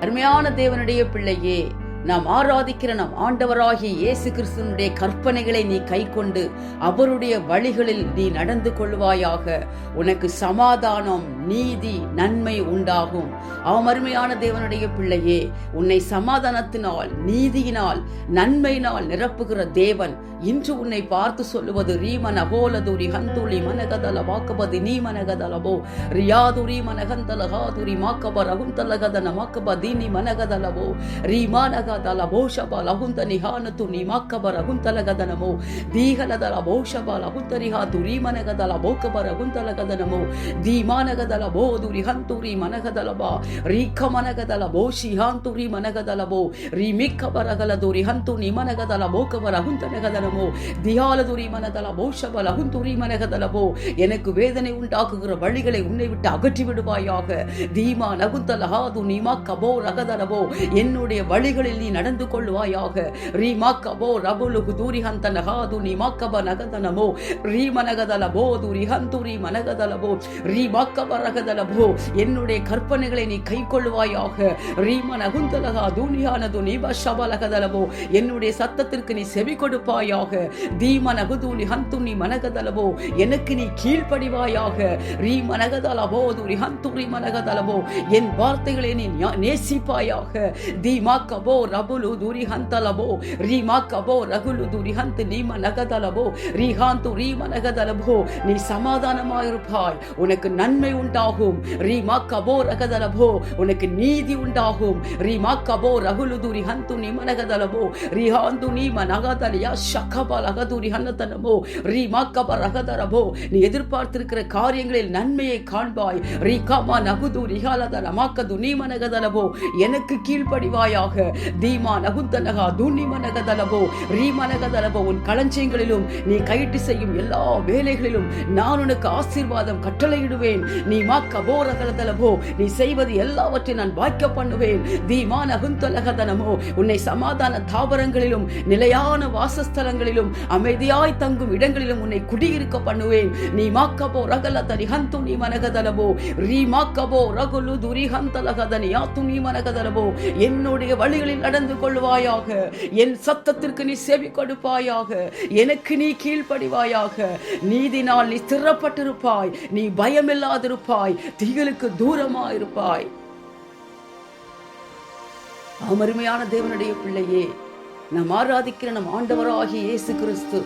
அருமையான தேவனுடைய பிள்ளையே. நாம் ஆராதிக்கிற நம் ஆண்டவராகிய இயேசு கிறிஸ்தனுடைய கற்பனைகளை நீ கைக்கொண்டு அவருடைய வழிகளில் நீ நடந்து கொள்வாயாக. உனக்கு சமாதானம் நீதி நன்மை உண்டாகும். அவன் அருமையான தேவனுடைய பிள்ளையே உன்னை சமாதானத்தினால் நீதியினால் நன்மையினால் நிரப்புகிற தேவன் இன்று உன்னை பார்த்து சொல்லுவது ரீமன கோலதுரி ஹந்துளி மனகதல வாக்கபதி நீ மனகதலபோ ரியாதுரி மனகந்தலகாதுரி மாக்கப ரகுந்தலகதன மாக்கப தீனி மனகதலபோ ರೀಮಾನಗದಲ ಬಹುಶಬ ಲಹುಂತ ನಿಹಾನತು ನಿಮಾಕ್ಕಬ ರಗುಂತಲಗದನಮೋ ದೀಹಲದಲ ಬಹುಶಬ ಲಹುಂತ ನಿಹಾತು ರೀಮನಗದಲ ಬೋಕಬ ರಗುಂತಲಗದನಮೋ ದೀಮಾನಗದಲ ಬೋದು ರಿಹಂತುರಿ ಮನಗದಲ ಬಾ ರೀಖ ಮನಗದಲ ಬೋಶಿ ಹಾಂತುರಿ ಮನಗದಲ ಬೋ ರೀಮಿಕ್ಕ ಬರಗಲದು ರಿಹಂತು ನಿಮನಗದಲ ಬೋಕಬ ರಗುಂತನಗದನಮೋ தியாலதுரி மனதல போஷப லகுந்துரி மனகதலபோ எனக்கு வேதனை உண்டாக்குகிற வழிகளை உன்னை விட்டு அகற்றி விடுவாயாக தீமா நகுந்தலஹாது நீமா கபோ ரகதலபோ என்னுடைய வழிகளில் நீ நடந்து கொள்வாயாக. ரீமா கபோ ரபுலு தூரி ஹந்த நகாது கப நகதனமோ ரீமனகதலபோ துரி ஹந்துரி மனகதலபோ ரீமா கப ரகதலபோ என்னுடைய கற்பனைகளை நீ கை கொள்வாயாக ரீம நகுந்தலகா தூனியானது நீப என்னுடைய சத்தத்திற்கு நீ செவி கொடுப்பாயாக. தீம நகுதூலி ஹந்துனி மனகதலபோ எனக்கு நீ கீழ்ப்படிவாயாக. ரீ மனகதலபோ துரி ஹந்துரி மனகதலபோ என் வார்த்தைகளை நீ நேசிப்பாயாக. தீமா கபோ ரபுலு துரி ஹந்தலபோ ரீமா கபோ ரகுலு துரி ஹந்த் நீம நகதலபோ ரீஹாந்து ரீ மனகதலபோ நீ சமாதானமாயிருப்பாய் உனக்கு நன்மை உண்டாகும் ரீமா கபோ ரகதலபோ உனக்கு நீதி உண்டாகும் ரீமா கபோ ரகுலு துரி ஹந்து நீ மனகதலபோ ரிஹாந்து நீ மனகதலியா ஷக்கப லகதுரி ஹன்னதனமோ ரீமா கப ரகதரபோ நீ எதிர்பார்த்திருக்கிற காரியங்களில் நன்மையை காண்பாய் ரீகாமா நகுது ரிஹாலத ரமாக்கது நீ மனகதலபோ எனக்கு கீழ்ப்படிவாயாக தீமா நகுந்தனகா தூணி மனகதலபோ ரீ உன் களஞ்சியங்களிலும் நீ கைட்டு செய்யும் எல்லா வேலைகளிலும் நான் உனக்கு ஆசீர்வாதம் கட்டளையிடுவேன். நீ மா கபோரகலதலபோ நீ செய்வது எல்லாவற்றையும் நான் வாய்க்க பண்ணுவேன். தீமா நகுந்தலகதனமோ உன்னை சமாதான தாவரங்களிலும் நிலையான வாசஸ்தலங்களிலும் அமைதியாய் தங்கும் இடங்களிலும் உன்னை குடியிருக்க பண்ணுவேன். நீ மாக்கபோ ரகல தரிஹந்து நீ மனகதலவோ ரீ மாக்கபோ ரகுலு துரிஹந்தலகதனியா துணி மனகதலவோ என்னுடைய வழிகளில் நடந்து கொள்வாயாக என் சத்தத்திற்கு நீ செவி கொடுப்பாயாக. எனக்கு நீ கீழ்ப்படிவாயாக. நீதினால் நீ ஸ்திரப்பட்டிருப்பாய். நீ பயமில்லாதிருப்பாய். தீகளுக்கு தூரமாயிருப்பாய். அமருமையான தேவனுடைய பிள்ளையே நாம் ஆராதிக்கிற நம் ஆண்டவராகிய இயேசு கிறிஸ்து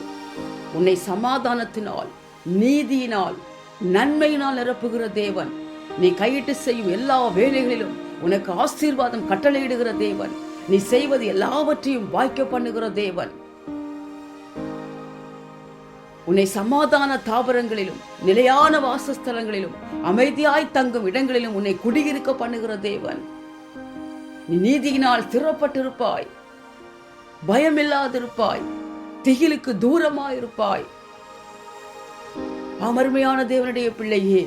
உன்னை சமாதானத்தினால் நீதியினால் நன்மையினால் நிரப்புகிற தேவன். நீ கையிட்டு செய்யும் எல்லா வேலைகளிலும் உனக்கு ஆசீர்வாதம் கட்டளையிடுகிற தேவன். நீ செய்வது எல்லாவற்றையும் வாய்க்க பண்ணுகிற தேவன். உன்னை சமாதான தாவரங்களிலும் நிலையான வாசஸ்தலங்களிலும் அமைதியாய் தங்கும் இடங்களிலும் உன்னை குடியிருக்க பண்ணுகிற தேவன். நீ நீதியினால் திறப்பட்டிருப்பாய் பயமில்லாதிருப்பாய் திகிலுக்கு தூரமாயிருப்பாய். அமர்மையான தேவனுடைய பிள்ளையே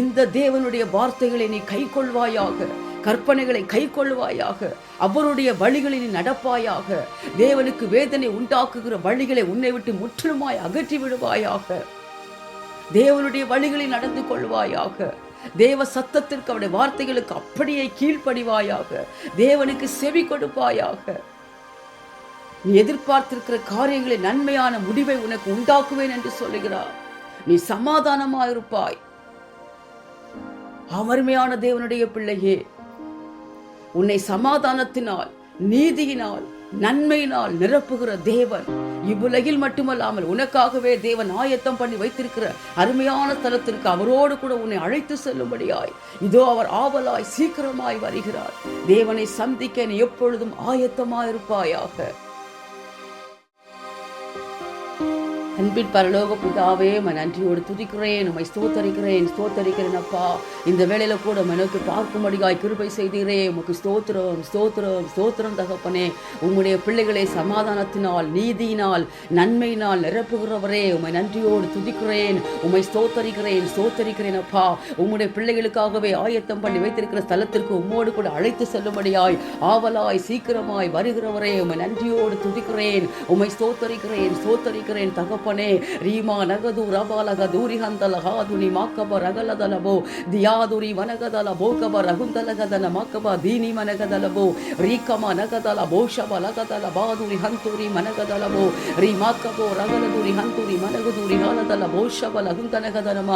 இந்த தேவனுடைய வார்த்தைகளை நீ கைக்கொள்வாயாக. கற்பனைகளை கை கொள்வாயாக அவருடைய வழிகளில் நடப்பாயாக தேவனுக்கு வேதனை உண்டாக்குகிற வழிகளை உன்னை விட்டு முற்றிலுமாய் அகற்றி விடுவாயாக. தேவனுடைய வழிகளில் நடந்து கொள்வாயாக. தேவ சத்தத்திற்கு அவருடைய வார்த்தைகளுக்கு அப்படியே கீழ்ப்படிவாயாக. தேவனுக்கு செவி கொடுப்பாயாக. நீ எதிர்பார்த்திருக்கிற காரியங்களை நன்மையான முடிவை உனக்கு உண்டாக்குவேன் என்று சொல்லுகிறார். நீ சமாதானமாயிருப்பாய். அமர்மையான தேவனுடைய பிள்ளையே உன்னை சமாதானத்தினால் நீதியினால் நன்மையினால் நிரப்புகிற தேவன். இவ்வுலகில் மட்டுமல்லாமல் உனக்காகவே தேவன் ஆயத்தம் பண்ணி வைத்திருக்கிற அருமையான ஸ்தலத்திற்கு அவரோடு கூட உன்னை அழைத்து செல்லும்படியாய். இதோ அவர் ஆவலாய் சீக்கிரமாய் வருகிறார். தேவனை சந்திக்க நீ எப்பொழுதும் ஆயத்தமாயிருப்பாயாக. அன்பின் பரலோக பிதாவே உம்மை நன்றியோடு துதிக்கிறேன் உம்மை ஸ்தோத்தரிக்கிறேன் ஸ்தோத்தரிக்கிறேன் அப்பா. இந்த வேலையில் கூட உம்மை நோக்கி பார்க்கும்படியாய் கிருபை செய்தீரே. உமக்கு ஸ்தோத்திரம் ஸ்தோத்திரம் ஸ்தோத்திரம் தகப்பனே. உங்களுடைய பிள்ளைகளை சமாதானத்தினால் நீதியினால் நன்மையினால் நிரப்புகிறவரே. உம்மை நன்றியோடு துதிக்கிறேன் உம்மை ஸ்தோத்தரிக்கிறேன் ஸ்தோத்தரிக்கிறேன் அப்பா. உங்களுடைய பிள்ளைகளுக்காகவே ஆயத்தம் பண்ணி வைத்திருக்கிற ஸ்தலத்திற்கு உம்மோடு கூட அழைத்து செல்லும்படியாய் ஆவலாய் சீக்கிரமாய் வருகிறவரே. உம்மை நன்றியோடு துதிக்கிறேன் உம்மை ஸ்தோத்தரிக்கிறேன் ஸ்தோத்தரிக்கிறேன் தகப்ப ಜ್ಞಾಪನೆ ರೀಮಾ ನಗದು ರಬಾಲಗ ದೂರಿ ಹಂತಲ ಹಾದುನಿ ಮಾಕಬ ರಗಲದಲಬೋ ದಿಯಾದುರಿ ಮನಗದಲ ಬೋಕಬ ರಹುಂದಲಗದಲ ಮಾಕಬ ದೀನಿ ಮನಗದಲಬೋ ರೀಕಮ ನಗದಲ ಬೋಷಬ ಲಗದಲ ಬಾದುರಿ ಹಂತುರಿ ಮನಗದಲಬೋ ರೀ ಮಾಕಬೋ ರಗಲದುರಿ ಹಂತುರಿ ಮನಗದುರಿ ಹಾಲದಲ ಬೋಷಬ ಲಹುಂದನಗದನಮ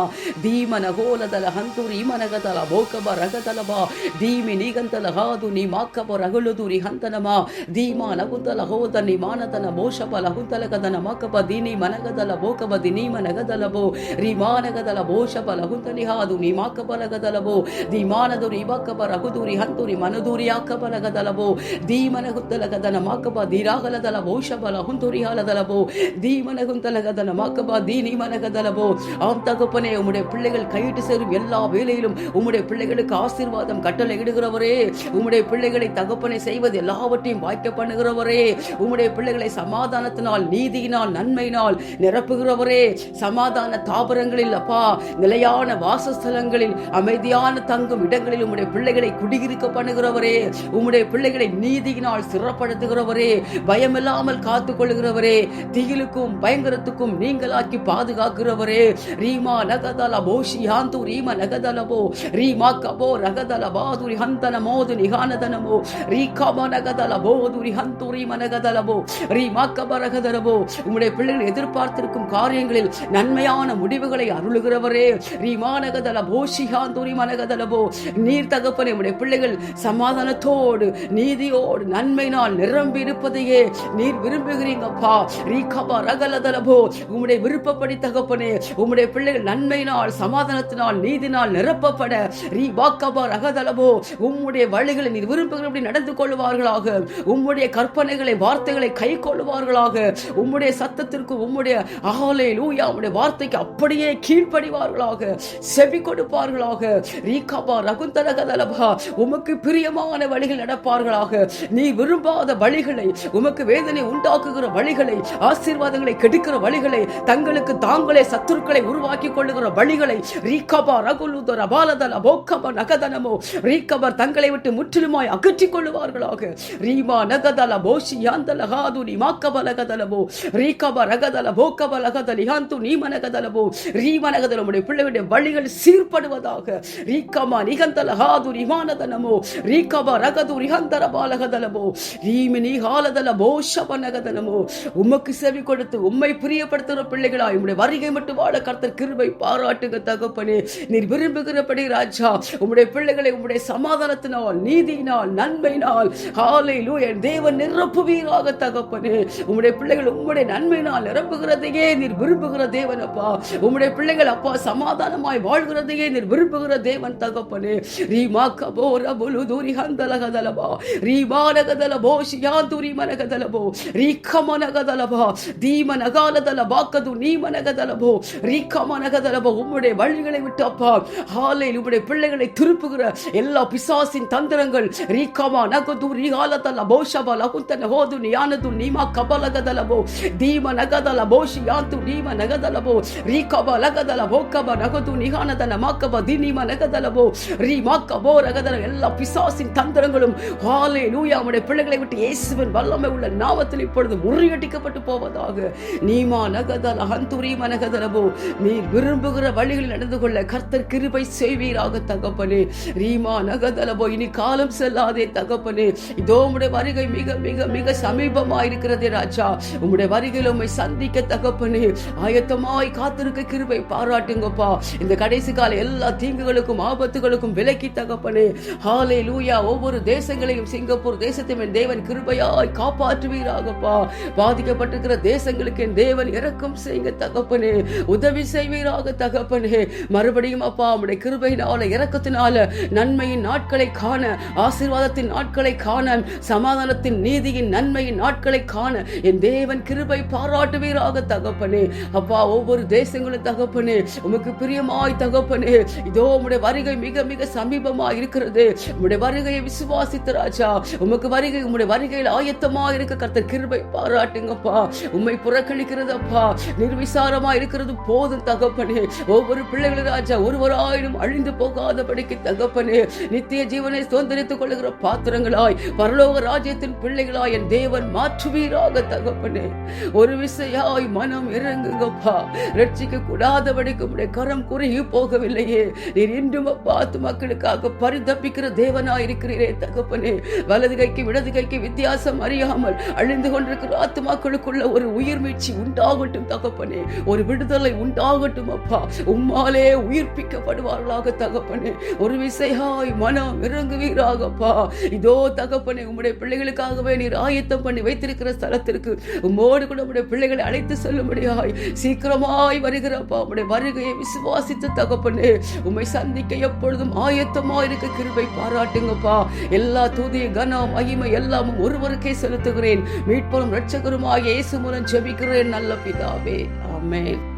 ಧೀಮನ ಗೋಲದಲ ಹಂತುರಿ ಮನಗದಲ ಬೋಕಬ ರಗದಲಬ ಧೀಮಿ ನೀಗಂತಲ ಹಾದುನಿ ಮಾಕಬ ರಗಲುದುರಿ ಹಂತನಮ ಧೀಮ ನಗುಂತಲ ಹೋದನಿ ಮಾನತನ ಮೋಷಬ ಲಹುಂತಲಗದನ ಮಾಕಬ ದೀನಿ ಮನ ಮನಗದಲ ಬೋಕಬ ದಿನಿ ಮನಗದಲಬೋ ರೀ ಮಾನಗದಲ ಬೋಷಬ ಲಹುಂತನಿ ಹಾದು ನಿ ಮಾಕಬಲಗದಲಬೋ ಧೀಮಾನದುರಿ ಇಬಕಬ ರಘುದೂರಿ ಹಂತುರಿ ಮನದೂರಿ ಯಾಕಬಲಗದಲಬೋ ಧೀಮನಗುತ್ತಲಗದನ ಮಾಕಬ ಧೀರಾಗಲದಲ ಬೋಷಬಲ ಹುಂತುರಿ ಹಾಲದಲಬೋ தீமனகுந்தலகதன மாக்கபா தீனி மனகதலபோ ஆம் தகப்பனே உம்முடைய பிள்ளைகள் கையிட்டு சேரும் எல்லா வேலையிலும் உம்முடைய பிள்ளைகளுக்கு ஆசீர்வாதம் கட்டளை இடுகிறவரே உம்முடைய பிள்ளைகளை தகப்பனை செய்வது எல்லாவற்றையும் வாய்க்க பண்ணுகிறவரே உம்முடைய பிள்ளைகளை சமாதானத்தினால் நீதியினால் நன்மையினால் நிரப்புகிறவரே சமாதான தாபரங்களில் அப்பா நிலையான வாசஸ்தலங்களில் அமைதியான தங்கும் இடங்களில் உம்முடைய பிள்ளைகளை குடியிருக்க பண்ணுகிறவரே உம்முடைய பிள்ளைகளை நீதியினால் சிறப்படுத்துகிறவரே பயமில்லாமல் காத்துக் கொள்கிறவரே திகிலுக்கும் பயங்கரத்துக்கும் நீங்களாக்கி பாதுகாக்கிறவரே. ரீமா நகதல போஷி யாந்து ரீம நகதலபோ ரீமா கபோ ரகதல பாதுரி ஹந்தன மோது நிகானதனமோ ரீகாம நகதல போதுரி ஹந்துரி மனகதலபோ ரீமா கப ரகதலபோ உம்முடைய பிள்ளைகள் எதிர்பார்த்திருக்கும் காரியங்களில் நன்மையான முடிவுகளை அருளுகிறவரே. ரீமா நகதல மனகதலபோ நீர் தகப்பனை உம்முடைய பிள்ளைகள் சமாதானத்தோடு நீதியோடு நன்மையினால் நிரம்பி இருப்பதையே நீர் விரும்புகிறீங்கப்பா. ரீகபா ரகலதலபோ உம்முடைய விருப்பப்படி தகப்பனே உம்முடைய பிள்ளைகள் நன்மையினால் சமாதானத்தினால் நீதினால் நிரப்பப்பட. ரீ வாக்கபா ரகதலபோ உம்முடைய வழிகளை நீர் விரும்புகிறபடி நடந்து கொள்வார்களாக உம்முடைய கற்பனைகளை வார்த்தைகளை கை கொள்வார்களாக உம்முடைய சத்தத்திற்கு உம்முடைய ஆலை லூயா உம்முடைய வார்த்தைக்கு அப்படியே கீழ்ப்படிவார்களாக செவி கொடுப்பார்களாக. ரீகாபா ரகுந்தரகதலபா உமக்கு பிரியமான வழிகள் நடப்பார்களாக. நீ விரும்பாத வழிகளை உமக்கு வேதனை உண்டாக்குகிற வழிகளை ஆசீர்வாதங்களை கெடுக்கிற வழிகளை தங்களுக்கு தாங்களே சத்துருக்களை உருவாக்கி கொள்ளுகிற வழிகளை ரீகபா ரகுலுதர பாலதல போக்கப நகதனமோ ரீகபர் தங்களை விட்டு முற்றிலுமாய் அகற்றிக் கொள்ளுவார்களாக. ரீமா நகதல போஷி யாந்தல ஹாதுனி நீ மாக்கப லகதலபோ ரீகப ரகதல போக்கப லகதலி ஹாந்து நீ நகதலபோ ரீம உடைய பிள்ளைகளுடைய வழிகள் சீர்படுவதாக. ரீகமா நிகந்தல ஹாது ரிமானதனமோ ரீகப ரகது ரிஹந்தர பாலகதலமோ ரீமி நீ ஹாலதல போஷப உமக்கு செவி கொடுத்து உம்மை பிரியப்படுத்துகிற பிள்ளைகளா உம்முடைய வருகை மட்டும் வாழ கர்த்தர் கிருபை பாராட்டுக தகப்பனே. நீர் விரும்புகிறபடி ராஜா உம்முடைய பிள்ளைகளை உம்முடைய சமாதானத்தினால் நீதியினால் நன்மையினால் ஹாலை என் தேவன் நிரப்புவீராக தகப்பனே. உம்முடைய பிள்ளைகள் உம்முடைய நன்மையினால் நிரப்புகிறதையே நீர் விரும்புகிற தேவன் அப்பா உம்முடைய பிள்ளைகள் அப்பா சமாதானமாய் வாழ்கிறதையே நீர் விரும்புகிற தேவன் தகப்பனே ரீமா கபோ ரபுலு தூரி ஹந்தலகதலபா ரீமா நகதலபோ ஷியாந்துரி மனகதலபோ ரீக்கமனகதலபா தீமனகாலதல பாக்கது நீமனகதலபோ ரீக்கமனகதலபோ உம்முடைய வழிகளை விட்டு அப்பா ஹாலையில் உம்முடைய பிள்ளைகளை திருப்புகிற எல்லா பிசாசின் தந்திரங்கள் ரீக்கமா நகது ரீகாலதல போஷபா லகுந்தன ஹோது நியானது நீமா கபலகதலபோ தீம நகதல போஷி யாந்து நீம நகதலபோ ரீகபா லகதல போக்கபா நகது நிகானதன மாக்கபா தினிம நகதலபோ ரீ மாக்கபோ ரகதல எல்லா பிசாசின் தந்திரங்களும் ஹாலே லூயா உடைய பிள்ளைகளை விட்டு இயேசுவின் வல்லமை உள்ள நாமத்தில் இப்பொழுது முறியடிக்கப்பட்டு போவதாக நீமா நகதல ஹந்துரி மனகதலபோ நீர் விரும்புகிற வழிகளில் நடந்து கொள்ள கர்த்தர் கிருபை செய்வீராக தகப்பனே. ரீமா நகதலபோ இனி காலம் செல்லாதே தகப்பனே. இதோ உடைய வருகை மிக மிக மிக சமீபமாயிருக்கிறது ராஜா. உம்முடைய வருகையில் உண்மை சந்திக்க தகப்பனே ஆயத்தமாய் காத்திருக்க கிருபை பாராட்டுங்கப்பா. இந்த கடைசி கால எல்லா தீங்குகளுக்கும் ஆபத்துகளுக்கும் விலக்கி தகப்பனே. ஹாலே லூயா ஒவ்வொரு தேசங்களையும் சிங்கப்பூர் தேசத்தையும் என் தேவன் கிருபையாய் காப்பாற்றுவீராகப்பா. பாதிக்கப்பட்டிருக்கிற தேசங்களுக்கு என் தேவன் இறக்கம் செய்யுங்க தகப்பனே. உதவி செய்வீராக தகப்பனே. மறுபடியும் அப்பா உம்முடைய கிருபையினால இறக்கத்தினால நன்மையின் நாட்களை காண ஆசீர்வாதத்தின் நாட்களை காண சமாதானத்தின் நீதியின் நன்மையின் நாட்களை காண என் தேவன் கிருபை பாராட்டுவீராக தகப்பனே. அப்பா ஒவ்வொரு தேசங்களும் தகப்பனே உமக்கு பிரியமாய் தகப்பனே. இதோ உம்முடைய வருகை மிக மிக சமீபமா இருக்கிறது. உம்முடைய வருகையை விசுவாசித்த ராஜா உமக்கு வருகை உம்முடைய வருகையில் ஆயத்தமா இருக்க கர்த்தர் கிருபை பாராட்டுங்கப்பா. உம்மை புறக்கணிக்கிறது அப்பா நிர்விசாரமா இருக்கிறது போதும் தகப்பனே. ஒவ்வொரு பிள்ளைகளும் ராஜா ஒருவராயினும் அழிந்து போகாதபடிக்கு தகப்பனே நித்திய ஜீவனை சுதந்திரித்துக் கொள்ளுகிற பாத்திரங்களாய் பரலோக ராஜ்யத்தின் பிள்ளைகளாய் என் தேவன் மாற்றுவீராக தகப்பனே. ஒரு விசையா விசையாய் மனம் இறங்குங்கப்பா. ரட்சிக்க கூடாதபடிக்கு உடைய கரம் குறுகி போகவில்லையே. நீர் இன்றும் பார்த்து மக்களுக்காக பரிதப்பிக்கிற தேவனாய் இருக்கிறீரே தகப்பனே. வலது கைக்கு இடது கைக்கு வித்தியாசம் அறியாமல் அழிந்து கொண்டிருக்கிற ஆத்துமாக்களுக்குள்ள ஒரு உயிர் மீட்சி உண்டாகட்டும் தகப்பனே. ஒரு விடுதலை உண்டாகட்டும் அப்பா. உம்மாலே உயிர்ப்பிக்கப்படுவார்களாக தகப்பனே. ஒரு விசையாய் மனம் இறங்குவீராகப்பா. இதோ தகப்பனே உம்முடைய பிள்ளைகளுக்காகவே நீர் ஆயத்தம் பண்ணி வைத்திருக்கிற ஸ்தலத்திற்கு உம்மோடு கூட உம்முடைய பிள்ளைகளை அழைத்து செல்லும்படியாய் சீக்கிரமாய் வருகிறப்பா உடைய வருகையை விசுவாசித்த தகப்பனே உமை சந்திக்க எப்பொழுதும் ஆயத்தமா இருக்க கிருபை பாராட்டுங்கப்பா. எல்லா தூதிய கன மகிமை எல்லாமும் ஒருவருக்கே செலுத்துகிறேன். மீட்பரும் இரட்சகருமாய் இயேசு மூலம் ஜெபிக்கிறேன் நல்ல பிதாவே. ஆமென்.